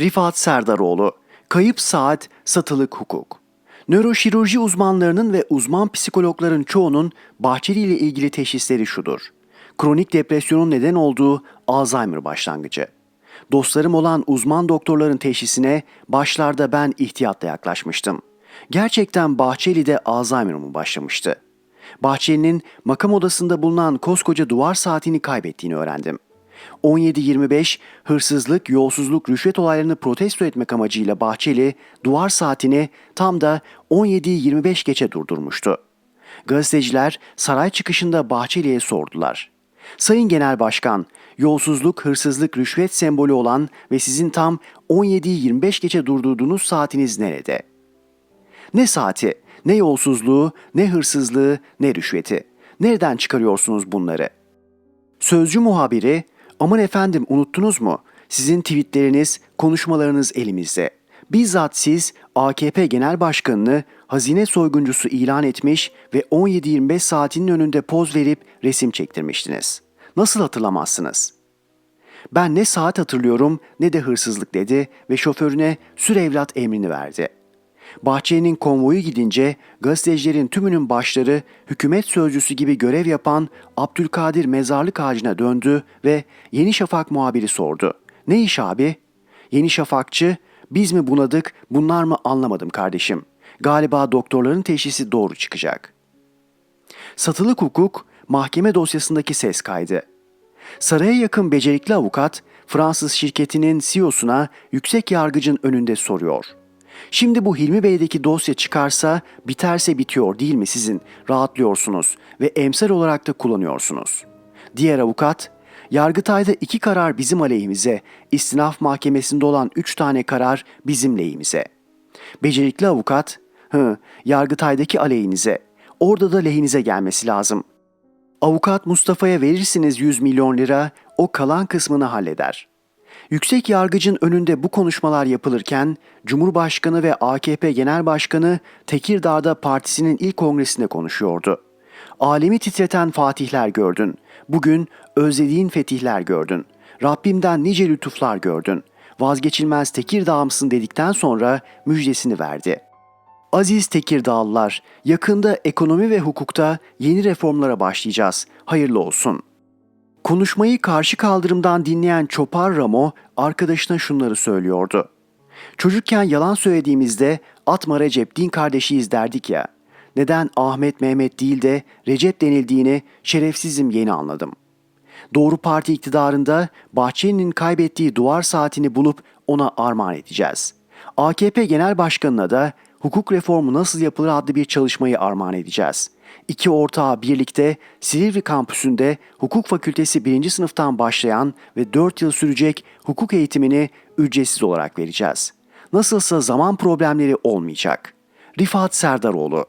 Rifat Serdaroğlu, Kayıp Saat, Satılık Hukuk. Nöroşirurji uzmanlarının ve uzman psikologların çoğunun Bahçeli ile ilgili teşhisleri şudur. Kronik depresyonun neden olduğu Alzheimer başlangıcı. Dostlarım olan uzman doktorların teşhisine başlarda ben ihtiyatla yaklaşmıştım. Gerçekten Bahçeli'de Alzheimer mı başlamıştı? Bahçeli'nin makam odasında bulunan koskoca duvar saatini kaybettiğini öğrendim. 17-25 hırsızlık, yolsuzluk, rüşvet olaylarını protesto etmek amacıyla Bahçeli duvar saatini tam da 17-25 geçe durdurmuştu. Gazeteciler saray çıkışında Bahçeli'ye sordular. Sayın Genel Başkan, yolsuzluk, hırsızlık, rüşvet sembolü olan ve sizin tam 17-25 geçe durdurduğunuz saatiniz nerede? Ne saati, ne yolsuzluğu, ne hırsızlığı, ne rüşveti. Nereden çıkarıyorsunuz bunları? Sözcü muhabiri, aman efendim unuttunuz mu? Sizin tweetleriniz, konuşmalarınız elimizde. Bizzat siz AKP Genel Başkanı'nı hazine soyguncusu ilan etmiş ve 17-25 saatinin önünde poz verip resim çektirmiştiniz. Nasıl hatırlamazsınız? Ben ne saat hatırlıyorum ne de hırsızlık dedi ve şoförüne sür evlat emrini verdi. Bahçeli'nin konvoyu gidince gazetecilerin tümünün başları hükümet sözcüsü gibi görev yapan Abdülkadir mezarlık ağacına döndü ve Yeni Şafak muhabiri sordu. Ne iş abi? Yeni Şafakçı, biz mi bunadık bunlar mı anlamadım kardeşim. Galiba doktorların teşhisi doğru çıkacak. Satılık hukuk mahkeme dosyasındaki ses kaydı. Saraya yakın becerikli avukat Fransız şirketinin CEO'suna yüksek yargıcın önünde soruyor. Şimdi bu Hilmi Bey'deki dosya çıkarsa biterse bitiyor değil mi sizin? Rahatlıyorsunuz ve emsal olarak da kullanıyorsunuz. Diğer avukat, Yargıtay'da iki karar bizim aleyhimize, istinaf mahkemesinde olan üç tane karar bizim lehimize. Becerikli avukat, hı, Yargıtay'daki aleyhinize, orada da lehinize gelmesi lazım. Avukat Mustafa'ya verirsiniz 100 milyon lira, o kalan kısmını halleder. Yüksek yargıcın önünde bu konuşmalar yapılırken Cumhurbaşkanı ve AKP Genel Başkanı Tekirdağ'da partisinin ilk kongresinde konuşuyordu. Alemi titreten fatihler gördün. Bugün özlediğin fetihler gördün. Rabbimden nice lütuflar gördün. Vazgeçilmez Tekirdağ mısın dedikten sonra müjdesini verdi. Aziz Tekirdağlılar, yakında ekonomi ve hukukta yeni reformlara başlayacağız. Hayırlı olsun. Konuşmayı karşı kaldırımdan dinleyen Çopar Ramo arkadaşına şunları söylüyordu. Çocukken yalan söylediğimizde atma Recep din kardeşiyiz derdik ya. Neden Ahmet Mehmet değil de Recep denildiğini şerefsizim yeni anladım. Doğru Parti iktidarında Bahçeli'nin kaybettiği duvar saatini bulup ona armağan edeceğiz. AKP Genel Başkanı'na da hukuk reformu nasıl yapılır adlı bir çalışmayı armağan edeceğiz. İki ortağı birlikte Silivri kampüsünde hukuk fakültesi birinci sınıftan başlayan ve 4 yıl sürecek hukuk eğitimini ücretsiz olarak vereceğiz. Nasılsa zaman problemleri olmayacak. Rifat Serdaroğlu